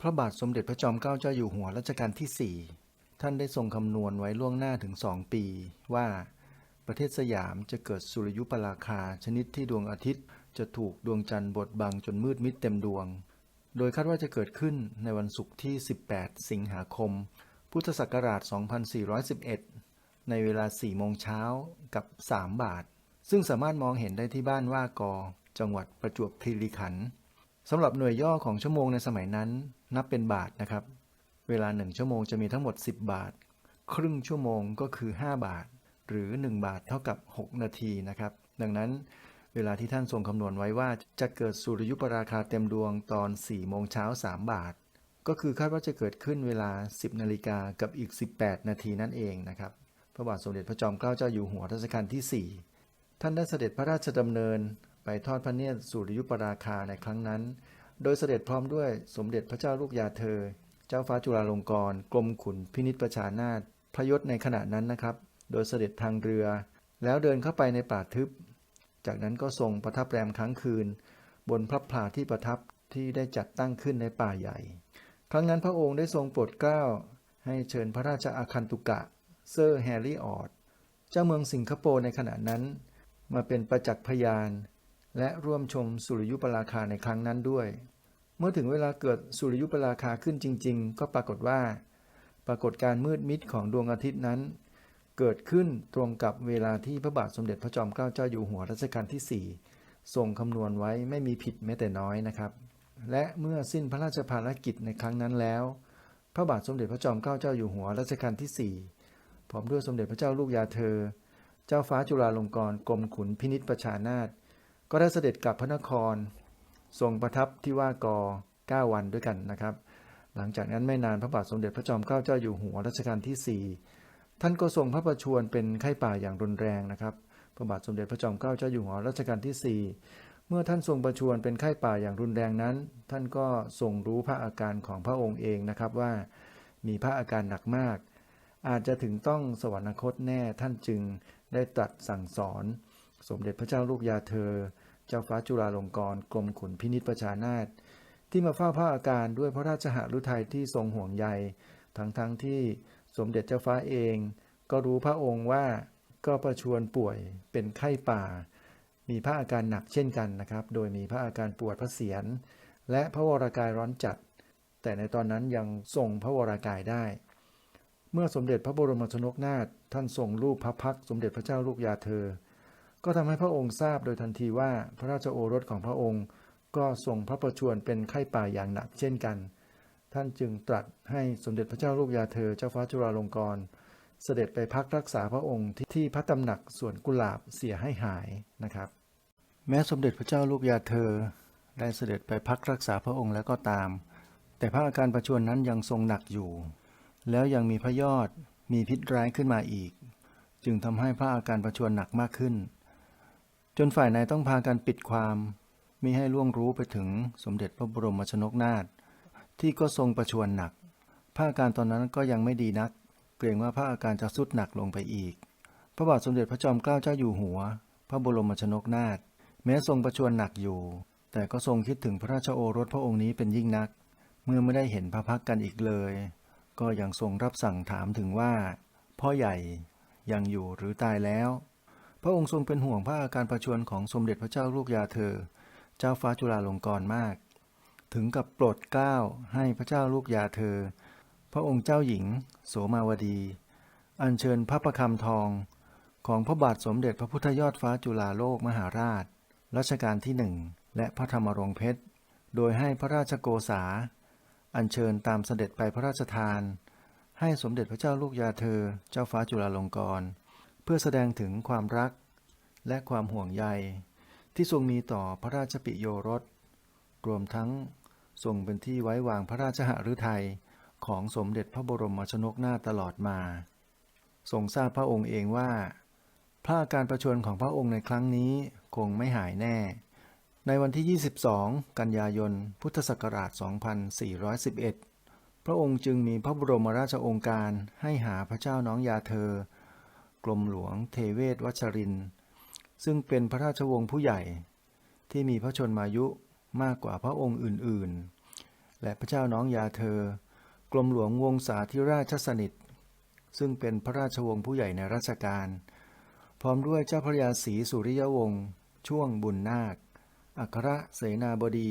พระบาทสมเด็จพระจอมเกล้าเจ้าอยู่หัวรัชกาลที่4ท่านได้ทรงคำนวณไว้ล่วงหน้าถึง2ปี ว่าประเทศสยามจะเกิดสุริยุปราคาชนิดที่ดวงอาทิตย์ จะถูกดวงจันทร์บดบังจนมืดมิดเต็มดวง โดยคาดว่าจะเกิดขึ้นในวันศุกร์ที่ 18 สิงหาคม พุทธศักราช 2411 ในเวลา 4 โมงเช้ากับ 3 บาท ซึ่งสามารถมองเห็นได้ที่บ้านว่ากอ จังหวัดประจวบคีรีขันธ์ สำหรับหน่วยย่อของชั่วโมงในสมัยนั้น นับเป็นบาทนะครับ เวลา 1 ชั่วโมงจะมีทั้งหมด 10 บาท ครึ่งชั่วโมงก็คือ 5 บาท หรือ 1 บาทเท่ากับ 6 นาทีนะครับ ดังนั้นเวลาที่ท่านทรงคำนวณไว้ว่าจะเกิดสุริยุปราคาเต็มดวงตอน4โมงเช้า3บาท ก็คือคาดว่าจะเกิดขึ้นเวลา 10 นาฬิกากับอีก 18 นาทีนั่นเองนะครับ พระบาทสมเด็จพระจอมเกล้าเจ้าอยู่หัวรัชกาลที่ 4 ท่านได้เสด็จพระราชดำเนิน ไปทอดพระเนตรสุริยุปราคาในครั้งนั้น โดยเสด็จพร้อมด้วยสมเด็จพระเจ้าลูกยาเธอ เจ้าฟ้าจุฬาลงกรณ์กรมขุนพินิจประชานาถพระยศในขณะนั้นนะครับ โดยเสด็จทางเรือ แล้วเดินเข้าไปในป่าทึบ จากนั้นก็ทรงประทับแรมค้างคืน บนพระพลาที่ประทับที่ได้จัดตั้งขึ้นในป่าใหญ่ ครั้งนั้นพระองค์ได้ทรงโปรดเกล้าให้เชิญพระราชอาคันตุกะเซอร์แฮร์รี่ออด เจ้าเมืองสิงคโปร์ในขณะนั้น มาเป็นประจักษ์พยาน และร่วมชมสุริยุปราคาในครั้งนั้นด้วย เมื่อถึงเวลาเกิดสุริยุปราคาขึ้นจริง ๆ ก็ปรากฏว่า ปรากฏการมืดมิดของดวงอาทิตย์นั้น เกิดขึ้นตรงกับเวลาที่พระบาทสมเด็จพระจอมเกล้าเจ้าอยู่หัวรัชกาลที่ 4 ทรงคำนวณไว้ไม่มีผิดแม้แต่น้อยนะครับ และเมื่อสิ้นพระราชภารกิจในครั้งนั้นแล้ว พระบาทสมเด็จพระจอมเกล้าเจ้าอยู่หัวรัชกาลที่ 4 พร้อมด้วยสมเด็จพระเจ้าลูกยาเธอ เจ้าฟ้าจุฬาลงกรณ์กรมขุนพินิษประชานาถ ก็ได้เสด็จกลับพระนครทรงประทับที่ว่ากอ9วันด้วยกันนะครับ หลังจากนั้นไม่นานพระบาทสมเด็จพระจอมเกล้าเจ้าอยู่หัวรัชกาลที่ 4 ท่านก็ทรงพระประชวรเป็นไข้ป่าอย่างรุนแรงนะครับ พระบาทสมเด็จพระจอมเกล้าเจ้าอยู่หัวรัชกาลที่ 4 เมื่อท่านทรงประชวรเป็นไข้ป่าอย่างรุนแรงนั้น ท่านก็ทรงรู้พระอาการของพระองค์เองนะครับว่า มีพระอาการหนักมาก อาจจะถึงต้องสวรรคตแน่ท่านจึงได้ตรัสสั่งสอน สมเด็จพระเจ้าลูกยาเธอ เจ้าฟ้าจุฬาลงกรณ์กรมขุนพินิษประชานาถที่มาเฝ้าพระอาการด้วยพระราชหฤทัยที่ทรงห่วงใย ทั้งๆทที่สมเด็จเจ้าฟ้าเอง ก็รู้พระองค์ว่าก็ประชวรป่วยเป็นไข้ป่า มีพระอาการหนักเช่นกันนะครับ โดยมีพระอาการปวดพระเศียรและพระวรากายร้อนจัด แต่ในตอนนั้นยังทรงพระวรากายได้ เมื่อสมเด็จพระบรมชนกนาถท่านทรงรูปพระพักสมเด็จพระเจ้าลูกยาเธอ ก็ทำให้พระองค์ทราบโดยทันทีว่าพระราชโอรสของพระองค์ ก็ทรงพระประชวรเป็นไข้ป่าอย่างหนักเช่นกัน ท่านจึงตรัสให้สมเด็จพระเจ้าลูกยาเธอเจ้าฟ้าจุฬาลงกรณ์เสด็จไปพักรักษาพระองค์ที่ทพระตำหนักสวนกุหลาบเสียให้หายนะครับ แม้สมเด็จพระเจ้าลูกยาเธอ ได้เสด็จไปพักรักษาพระองค์แล้วก็ตาม แต่พระอาการประชวรนั้นยังทรงหนักอยู่ แล้วยังมีพระยอดมีพิษร้ายขึ้นมาอีก จึงทำให้พระอาการประชวรหนักมากขึ้น จนฝ่ายในต้องพากันปิดความมิให้ล่วงรู้ไปถึงสมเด็จพระบรมชนกนาถที่ก็ทรงประชวรหนักพระอาการตอนนั้นก็ยังไม่ดีนัก เกรงว่าพระอาการจะสุดหนักลงไปอีก พระบาทสมเด็จพระจอมเกล้าเจ้าอยู่หัว พระบรมชนกนาถแม้ทรงประชวรหนักอยู่ แต่ก็ทรงคิดถึงพระราชโอรสพระองค์นี้เป็นยิ่งนัก เมื่อไม่ได้เห็นพระพักกันอีกเลย ก็ยังทรงรับสั่งถามถึงว่า พ่อใหญ่ยังอยู่หรือตายแล้ว พระองค์ทรงเป็นห่วงพระอาการประชวรของสมเด็จพระเจ้าลูกยาเธอ เจ้าฟ้าจุฬาลงกรณ์มาก ถึงกับโปรดเกล้าให้พระเจ้าลูกยาเธอ พระองค์เจ้าหญิง โสมาวดี อัญเชิญพระประคำทอง ของพระบาทสมเด็จพระพุทธยอดฟ้าจุฬาโลกมหาราช รัชกาลที่หนึ่งและพระธรรมรงเพชร โดยให้พระราชโกษา อัญเชิญตามเสด็จไปพระราชทาน ให้สมเด็จพระเจ้าลูกยาเธอ เจ้าฟ้าจุฬาลงกรณ์ พื่อแสดงถึงความรักและความห่วงใย ที่ทรงมีต่อพระราชปิโยรส รวมทั้งทรงเป็นที่ไว้วางพระราชหฤทัยของสมเด็จพระบรมชนกนาถตลอดมา ทรงทราบพระองค์เองว่า พระอาการประชวรของพระองค์ในครั้งนี้คงไม่หายแน่ ในวันที่ 22 กันยายน พุทธศักราช 2411 พระองค์จึงมีพระบรมราชองค์การให้หาพระเจ้าน้องยาเธอ กรมหลวงเทเวศวัชริน ซึ่งเป็นพระราชวงศ์ผู้ใหญ่ที่มีพระชนมายุมากกว่าพระองค์อื่นๆ และพระเจ้าน้องยาเธอ กรมหลวงวงศาธิราชสนิท ซึ่งเป็นพระราชวงศ์ผู้ใหญ่ในรัชกาลพร้อมด้วยเจ้าพระยาศรีสุริยวงศ์ช่วงบุญนาค อัครเสนาบดี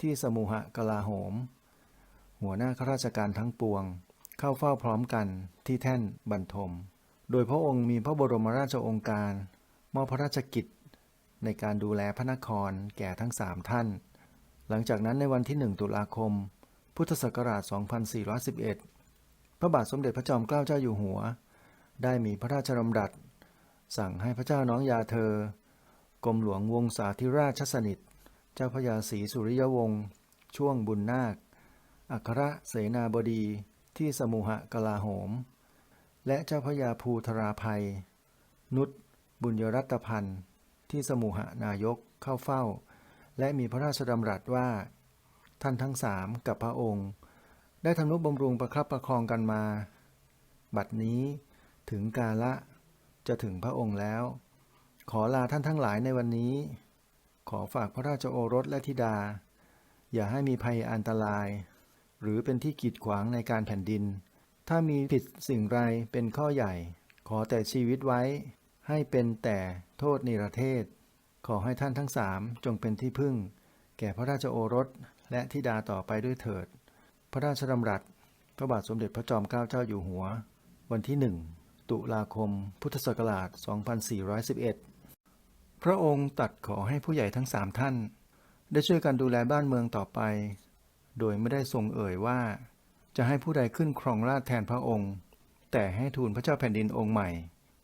ที่สมุหกลาโหม หัวหน้าข้าราชการทั้งปวง เข้าเฝ้าพร้อมกันที่แท่นบรรทม โดยพระองค์มีพระบรมราชโองการ มอบพระราชกิจ ในการดูแลพระนครแก่ทั้งสามท่าน หลังจากนั้นในวันที่ 1 ตุลาคม พุทธศักราช 2411 พระบาทสมเด็จพระจอมเกล้าเจ้าอยู่หัว ได้มีพระราชดำรัส สั่งให้พระเจ้าน้องยาเธอกรมหลวงวงศาธิราชสนิท เจ้าพระยาศรีสุริยวงศ์ช่วงบุญนาค อัครเสนาบดีที่สมุหกลาโหม และเจ้าพระยาภูธราภัย นุชบุญยรัตพันธ์ ที่สมุหนายกเข้าเฝ้า และมีพระราชดำรัสว่า ท่านทั้งสามกับพระองค์ ได้ทำนุบำรุงประครับประคองกันมา บัดนี้ถึงกาละจะถึงพระองค์แล้ว ขอลาท่านทั้งหลายในวันนี้ ขอฝากพระราชโอรสและธิดา อย่าให้มีภัยอันตราย หรือเป็นที่กีดขวางในการแผ่นดิน ถ้ามีผิดสิ่งไรเป็นข้อใหญ่ ขอแต่ชีวิตไว้ ให้เป็นแต่โทษนิรเทศ ขอให้ท่านทั้งสามจงเป็นที่พึ่ง แก่พระราชโอรสและธิดาต่อไปด้วยเถิด พระราชดำรัส พระบาทสมเด็จพระจอมเกล้าเจ้าอยู่หัว วันที่หนึ่งตุลาคม พุทธศักราช 2411 พระองค์ตัดขอให้ผู้ใหญ่ทั้งสามท่าน ได้ช่วยกันดูแลบ้านเมืองต่อไป โดยไม่ได้ทรงเอ่ยว่า จะให้ผู้ใดขึ้นครองราชแทนพระองค์ แต่ให้ทูลพระเจ้าแผ่นดินองค์ใหม่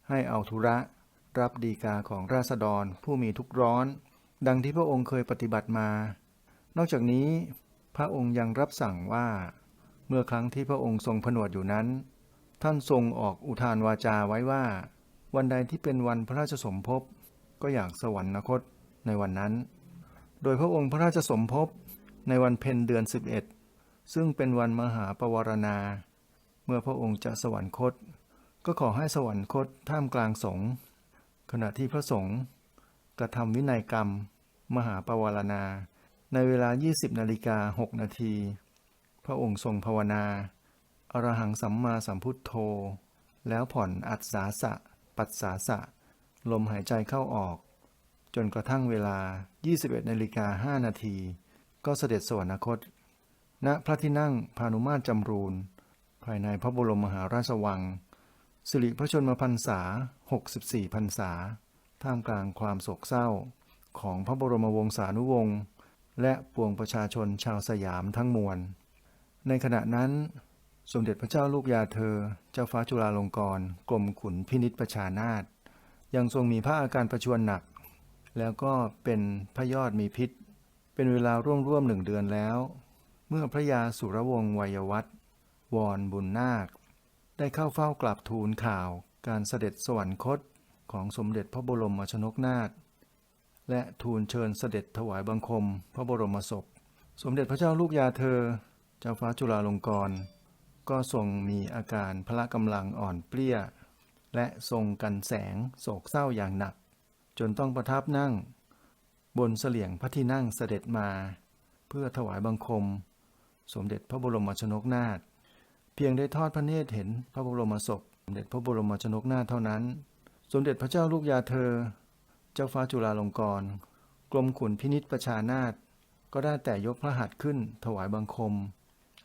ให้เอาธุระ รับดีกาของราษฎรผู้มีทุกข์ร้อน ดังที่พระองค์เคยปฏิบัติมา นอกจากนี้ พระองค์ยังรับสั่งว่า เมื่อครั้งที่พระองค์ทรงผนวดอยู่นั้น ท่านทรงออกอุทานวาจาไว้ว่า วันใดที่เป็นวันพระราชสมภพก็อยากสวรรคตในวันนั้น โดยพระองค์พระราชสมภพในวันเพ็ญเดือน11 ซึ่งเป็นวันมหาปวารณา เมื่อพระองค์จะสวรรคต ก็ขอให้สวรรคตท่ามกลางสงฆ์ขณะที่พระสงฆ์กระทำวินัยกรรม มหาปวารณา ในเวลา 20นาฬิกา6นาทีพระองค์ทรงภาวนา อรหังสัมมาสัมพุทโธ แล้วผ่อนอัศสาสะ ปัสสาสะ ลมหายใจเข้าออก จนกระทั่งเวลา 21นาฬิกา5นาที ก็เสด็จสวรรคต ณพระที่นั่งพานุมาตรจำรูน ภายในพระบรมมหาราชวัง สิริพระชนมพรรษา 64 พรรษา ท่ามกลางความโศกเศร้าของพระบรมวงศานุวงศ์และปวงประชาชนชาวสยามทั้งมวล ในขณะนั้น สมเด็จพระเจ้าลูกยาเธอ เจ้าฟ้าจุฬาลงกรณ์กรมขุนพินิษประชานาถยังทรงมีพระอาการประชวรหนัก แล้วก็เป็นพระยอดมีพิษ เป็นเวลาร่วมร่วมหนึ่งเดือนแล้ว เมื่อพระยาสุรวงศ์วัยวัฒน์วรบุญนาค ได้เข้าเฝ้ากราบทูลข่าวการเสด็จสวรรคตของสมเด็จพระบรมชนกนาถและทูลเชิญเสด็จถวายบังคมพระบรมศพ สมเด็จพระเจ้าลูกยาเธอ เจ้าฟ้าจุฬาลงกรณ์ก็ทรงมีอาการพละกำลังอ่อนเปลี้ย และทรงกันแสงโศกเศร้าอย่างหนัก จนต้องประทับนั่ง บนเสลียงพระที่นั่งเสด็จมา เพื่อถวายบังคม สมเด็จพระบรมชนกนาถเพียงได้ทอดพระเนตรเห็นพระบรมศพสมเด็จพระบรมชนกนาถเท่านั้น สมเด็จพระเจ้าลูกยาเธอ เจ้าฟ้าจุฬาลงกรณ์กรมขุนพินิษประชานาถก็ได้แต่ยกพระหัตถ์ขึ้นถวายบังคม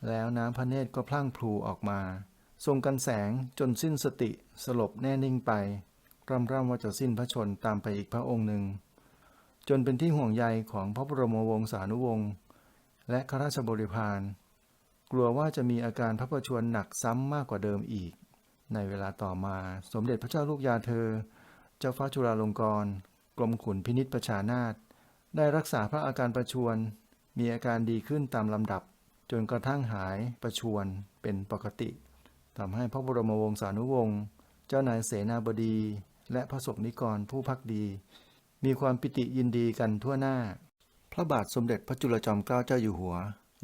แล้วน้ำพระเนตรก็พลั่งพลูออกมาทรงกันแสงจนสิ้นสติสลบแน่นิ่งไปร่ำร่ำว่าจะสิ้นพระชนตามไปอีกพระองค์หนึ่ง จนเป็นที่ห่วงใยของพระบรมวงศานุวงศ์ และข้าราชบริพารกลัวว่าจะมีอาการพระประชวรหนักซ้ำมากกว่าเดิมอีก ในเวลาต่อมาสมเด็จพระเจ้าลูกยาเธอ เจ้าฟ้าจุฬาลงกรณ์กรมขุนพินิษประชานาถได้รักษาพระอาการประชวรมีอาการดีขึ้นตามลำดับ จนกระทั่งหายประชวรเป็นปกติทำให้พระบรมวงศานุวงศ์เจ้านายเสนาบดี และพระสงฆ์นิกรผู้พักดี มีความปิติยินดีกันทั่วหน้า พระบาทสมเด็จพระจุลจอมเกล้าเจ้าอยู่หัว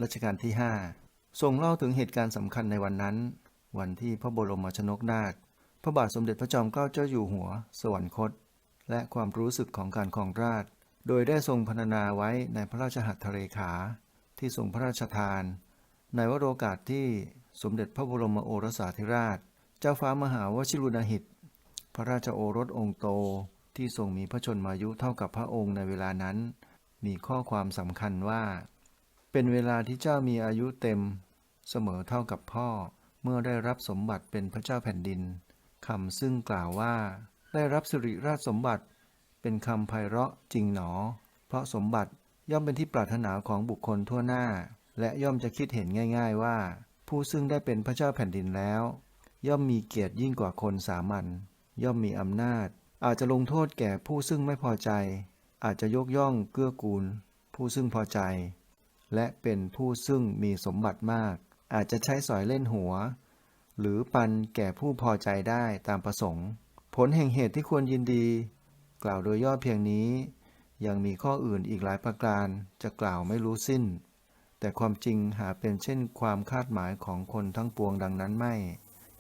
รัชกาลที่ 5 ทรงเล่าถึงเหตุการณ์สำคัญในวันนั้น วันที่พระบรมชนกนาถพระบาทสมเด็จพระจอมเกล้าเจ้าอยู่หัว สวรรคต และความรู้สึกของการครองราชย์โดยได้ทรงพรรณนาไว้ในพระราชหัตถเลขา ที่ทรงพระราชทาน ในวโรกาสที่สมเด็จพระบรมโอรสาธิราช เจ้าฟ้ามหาวชิรุณหิต พระราชโอรสองค์โตที่ทรงมีพระชนมายุเท่ากับพระองค์ในเวลานั้น มีข้อความสำคัญว่า เป็นเวลาที่เจ้ามีอายุเต็ม เสมอเท่ากับพ่อ เมื่อได้รับสมบัติเป็นพระเจ้าแผ่นดินคำซึ่งกล่าวว่า ได้รับสิริราชสมบัติ เป็นคำไพเราะจริงหนอ เพราะสมบัติย่อมเป็นที่ปรารถนาของบุคคลทั่วหน้า และย่อมจะคิดเห็นง่าย ๆว่า ผู้ซึ่งได้เป็นพระเจ้าแผ่นดินแล้ว ย่อมมีเกียรติยิ่งกว่าคนสามัญย่อมมีอำนาจ อาจจะลงโทษแก่ผู้ซึ่งไม่พอใจ อาจจะยกย่องเกื้อกูล ผู้ซึ่งพอใจ และเป็นผู้ซึ่งมีสมบัติมาก อาจจะใช้สอยเล่นหัว หรือปันแก่ผู้พอใจได้ตามประสงค์ ผลแห่งเหตุที่ควรยินดี กล่าวโดยย่อเพียงนี้ ยังมีข้ออื่นอีกหลายประการจะกล่าวไม่รู้สิ้น แต่ความจริงหาเป็นเช่นความคาดหมายของคนทั้งปวงดังนั้นไม่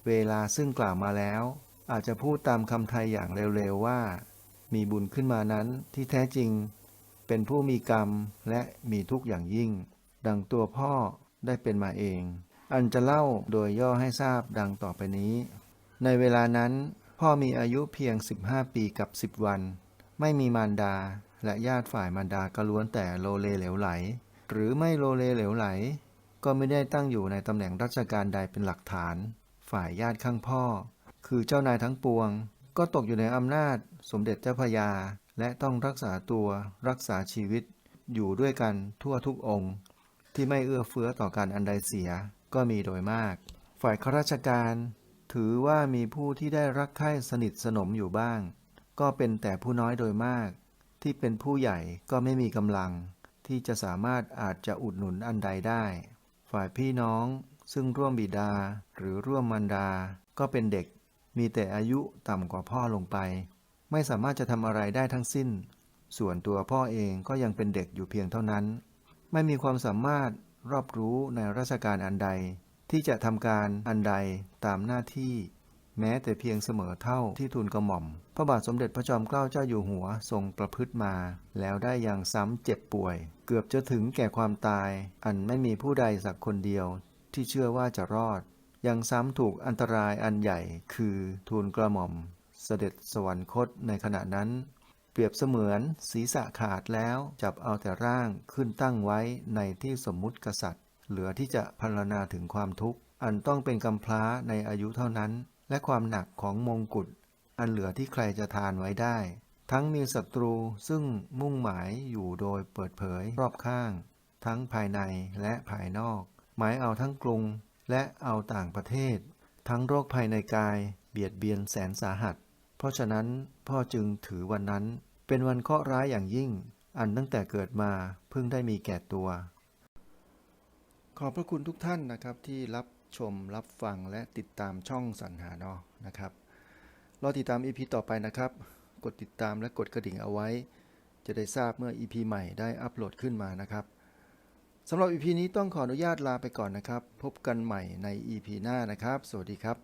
เวลาซึ่งกล่าวมาแล้ว อาจจะพูดตามคำไทยอย่างเร็วๆว่า มีบุญขึ้นมานั้นที่แท้จริง เป็นผู้มีกรรมและมีทุกข์อย่างยิ่ง ดังตัวพ่อได้เป็นมาเอง อันจะเล่าโดยย่อให้ทราบดังต่อไปนี้ ในเวลานั้นพ่อมีอายุเพียง 15 ปีกับ 10 วัน ไม่มีมารดาและญาติฝ่ายมารดาก็ล้วนแต่โลเลเหลวไหล หรือไม่โลเลเหลวไหล ก็ไม่ได้ตั้งอยู่ในตำแหน่งราชการใดเป็นหลักฐาน ฝ่ายญาติข้างพ่อ คือเจ้านายทั้งปวง ก็ตกอยู่ในอำนาจสมเด็จเจ้าพยา และต้องรักษาตัวรักษาชีวิตอยู่ด้วยกันทั่วทุกองค์ ที่ไม่เอื้อเฟื้อต่อการอันใดเสียก็มีโดยมาก ฝ่ายข้าราชการถือว่ามีผู้ที่ได้รักใคร่สนิทสนมอยู่บ้าง ก็เป็นแต่ผู้น้อยโดยมาก ที่เป็นผู้ใหญ่ก็ไม่มีกำลัง ที่จะสามารถอาจจะอุดหนุนอันใดได้ ฝ่ายพี่น้องซึ่งร่วมบิดาหรือร่วมมารดา ก็เป็นเด็ก มีแต่อายุต่ำกว่าพ่อลงไป ไม่สามารถจะทำอะไรได้ทั้งสิ้น ส่วนตัวพ่อเองก็ยังเป็นเด็กอยู่เพียงเท่านั้น ไม่มีความสามารถรอบรู้ในราชการอันใด ที่จะทำการอันใดตามหน้าที่ แม้แต่เพียงเสมอเท่าที่ทูลกระหม่อม พระบาทสมเด็จพระจอมเกล้าเจ้าอยู่หัวทรงประพฤติมา แล้วได้อย่างซ้ำเจ็บป่วย เกือบจะถึงแก่ความตาย อันไม่มีผู้ใดสักคนเดียว ที่เชื่อว่าจะรอด ยังซ้ำถูกอันตรายอันใหญ่คือทูลกระหม่อม เสด็จสวรรคตในขณะนั้น เปรียบเสมือนศีรษะขาดแล้วจับเอาแต่ร่างขึ้นตั้งไว้ในที่สมมุติกษัตริย์ เหลือที่จะพรรณนาถึงความทุกข์ อันต้องเป็นกำพร้าในอายุเท่านั้น และความหนักของมงกุฎอันเหลือที่ใครจะทานไว้ได้ ทั้งมีศัตรูซึ่งมุ่งหมายอยู่โดยเปิดเผยรอบข้าง ทั้งภายในและภายนอก หมายเอาทั้งกรุง และเอาต่างประเทศ ทั้งโรคภายในกายเบียดเบียนแสนสาหัส เพราะฉะนั้นพ่อจึงถือวันนั้น เป็นวันเคราะห์ร้ายอย่างยิ่ง อันตั้งแต่เกิดมาเพิ่งได้มีแก่ตัว ขอบพระคุณทุกท่านนะครับที่รับชมรับฟังและติดตามช่องสรรหานาะนะครับรอติดตาม EP ต่อไปนะครับ กดติดตามและกดกระดิ่งเอาไว้ จะได้ทราบเมื่อ EP ใหม่ได้อัปโหลดขึ้นมานะครับ สำหรับ EP นี้ต้องขออนุญาตลาไปก่อนนะครับ พบกันใหม่ใน EP หน้านะครับ สวัสดีครับ